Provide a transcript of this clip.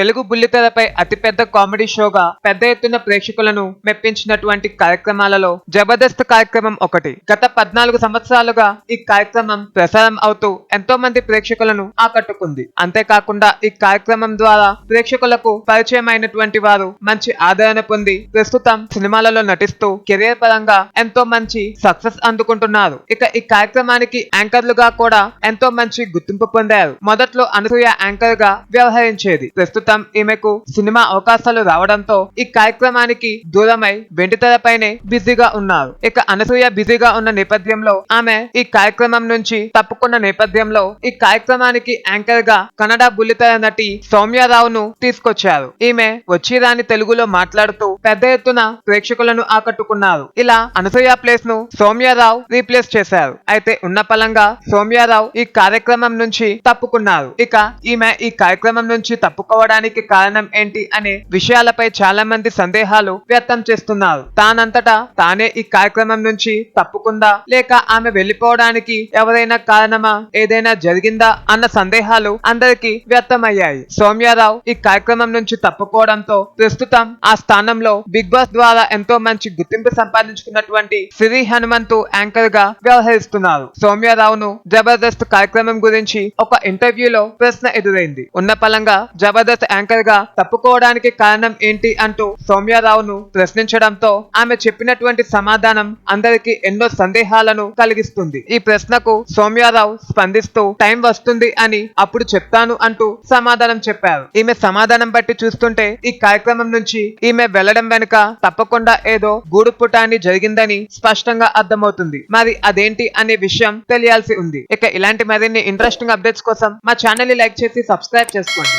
తెలుగు బుల్లితెరపై అతిపెద్ద కామెడీ షోగా పెద్ద ఎత్తున ప్రేక్షకులను మెప్పించినటువంటి కార్యక్రమాలలో జబర్దస్త్ కార్యక్రమం ఒకటి. గత పద్నాలుగు సంవత్సరాలుగా ఈ కార్యక్రమం ప్రసారం అవుతూ ఎంతో మంది ప్రేక్షకులను ఆకట్టుకుంది. అంతేకాకుండా ఈ కార్యక్రమం ద్వారా ప్రేక్షకులకు పరిచయం అయినటువంటి వారు మంచి ఆదరణ పొంది ప్రస్తుతం సినిమాలలో నటిస్తూ కెరియర్ పరంగా ఎంతో మంచి సక్సెస్ అందుకుంటున్నారు. ఇక ఈ కార్యక్రమానికి యాంకర్లుగా కూడా ఎంతో మంచి గుర్తింపు పొందారు. మొదట్లో అనసూయ యాంకర్గా వ్యవహరించేది. ప్రస్తుతం ఈమెకు సినిమా అవకాశాలు రావడంతో ఈ కార్యక్రమానికి దూరమై వెండితెరపైనే బిజీగా ఉన్నారు. ఇక అనసూయ బిజీగా ఉన్న నేపథ్యంలో ఆమె ఈ కార్యక్రమం నుంచి తప్పుకున్న నేపథ్యంలో ఈ కార్యక్రమానికి యాంకర్గా కన్నడ బుల్లితెర నటి సౌమ్యారావును తీసుకొచ్చారు. ఈమె వచ్చిరాని తెలుగులో మాట్లాడుతూ పెద్ద ఎత్తున ప్రేక్షకులను ఆకట్టుకున్నారు. ఇలా అనసూయ ప్లేస్ను సౌమ్యారావు రీప్లేస్ చేశారు. అయితే ఉన్న పలంగా సౌమ్యారావు ఈ కార్యక్రమం నుంచి తప్పుకున్నారు. ఇక ఈమె ఈ కార్యక్రమం నుంచి తప్పుకోవడానికి కారణం ఏంటి అనే విషయాలపై చాలా మంది సందేహాలు వ్యక్తం చేస్తున్నారు. తానంతటా తానే ఈ కార్యక్రమం నుంచి తప్పుకుందా? లేక ఆమె వెళ్ళిపోవడానికి ఎవరైనా కారణమా? ఏదైనా జరిగిందా? అన్న సందేహాలు అందరికీ వ్యక్తమయ్యాయి. సౌమ్యారావు ఈ కార్యక్రమం నుంచి తప్పుకోవడంతో ప్రస్తుతం ఆ స్థానంలో బిగ్ బాస్ ద్వారా ఎంతో మంచి గుర్తింపు సంపాదించుకున్నటువంటి సిరి హనుమంతు యాంకర్గా వ్యవహరిస్తున్నారు. సౌమ్యారావును జబర్దస్త్ కార్యక్రమం గురించి ఒక ఇంటర్వ్యూలో ప్రశ్న ఎదురైంది. ఉన్న పలంగా జబర్దస్త్ యాంకర్గా తప్పుకోవడానికి కారణం ఏంటి అంటూ సౌమ్యారావును ప్రశ్నించడంతో ఆమె చెప్పినటువంటి సమాధానం అందరికి ఎన్నో సందేహాలను కలిగిస్తుంది. ఈ ప్రశ్నకు సౌమ్యారావు స్పందిస్తూ టైం వస్తుంది అని అప్పుడు చెప్తాను అంటూ సమాధానం చెప్పారు. ఈమె సమాధానం బట్టి చూస్తుంటే ఈ కార్యక్రమం నుంచి ఈమె వెళ్ళడం వెనుక తప్పకుండా ఏదో గూడు పుటాన్ని జరిగిందని స్పష్టంగా అర్థమవుతుంది. మరి అదేంటి అనే విషయం తెలియాల్సి ఉంది. ఇక ఇలాంటి మరిన్ని ఇంట్రెస్టింగ్ అప్డేట్స్ కోసం మా ఛానల్ని లైక్ చేసి సబ్స్క్రైబ్ చేసుకోండి.